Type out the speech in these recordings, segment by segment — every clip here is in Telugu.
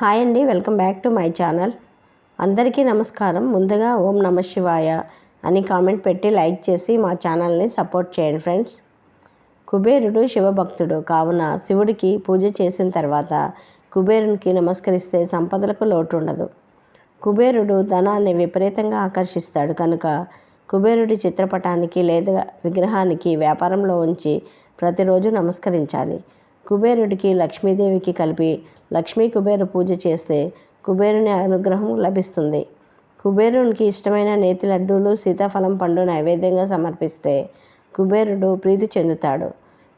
హాయ్ అండి welcome back to my channel. అందరికీ నమస్కారం. ముందుగా ఓం నమ శివాయ అని కామెంట్ పెట్టి లైక్ చేసి మా ఛానల్ని సపోర్ట్ చేయండి ఫ్రెండ్స్. కుబేరుడు శివభక్తుడు. కావున శివుడికి పూజ చేసిన తర్వాత కుబేరునికి నమస్కరిస్తే సంపదలకు లోటు ఉండదు కుబేరుడు ధనాన్ని విపరీతంగా ఆకర్షిస్తాడు. కనుక కుబేరుడి చిత్రపటానికి లేదా విగ్రహానికి వ్యాపారంలో ఉంచి ప్రతిరోజు నమస్కరించాలి. కుబేరుడికి లక్ష్మీదేవికి కలిపి లక్ష్మీ కుబేర పూజ చేస్తే కుబేరుని అనుగ్రహం లభిస్తుంది. కుబేరునికి ఇష్టమైన నేతి లడ్డూలు సీతాఫలం పండు నైవేద్యంగా సమర్పిస్తే కుబేరుడు ప్రీతి చెందుతాడు.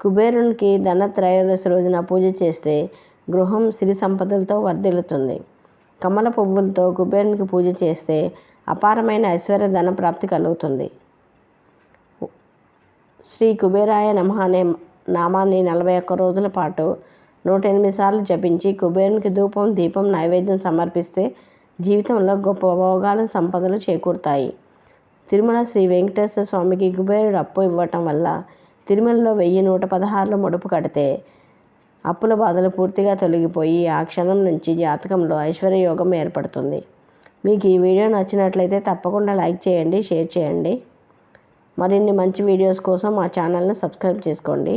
కుబేరునికి ధన త్రయోదశి రోజున పూజ చేస్తే గృహం సిరి సంపదలతో వర్ధిల్లుతుంది. కమల పువ్వులతో కుబేరునికి పూజ చేస్తే అపారమైన ఐశ్వర్య ధన ప్రాప్తి కలుగుతుంది. శ్రీ కుబేరాయ నమ అనే నామాన్ని నలభై ఒక్క రోజుల పాటు నూట ఎనిమిది సార్లు జపించి కుబేరునికి ధూపం దీపం నైవేద్యం సమర్పిస్తే జీవితంలో గొప్ప భోగాలు సంపదలు చేకూరుతాయి. తిరుమల శ్రీ వెంకటేశ్వర స్వామికి కుబేరుడు అప్పు ఇవ్వటం వల్ల తిరుమలలో వెయ్యి నూట పదహారులు ముడుపు కడితే అప్పుల బాధలు పూర్తిగా తొలగిపోయి ఆ క్షణం నుంచి జాతకంలో ఐశ్వర్యయోగం ఏర్పడుతుంది. మీకు ఈ వీడియో నచ్చినట్లయితే తప్పకుండా లైక్ చేయండి షేర్ చేయండి. మరిన్ని మంచి వీడియోస్ కోసం మా ఛానల్ని సబ్స్క్రైబ్ చేసుకోండి.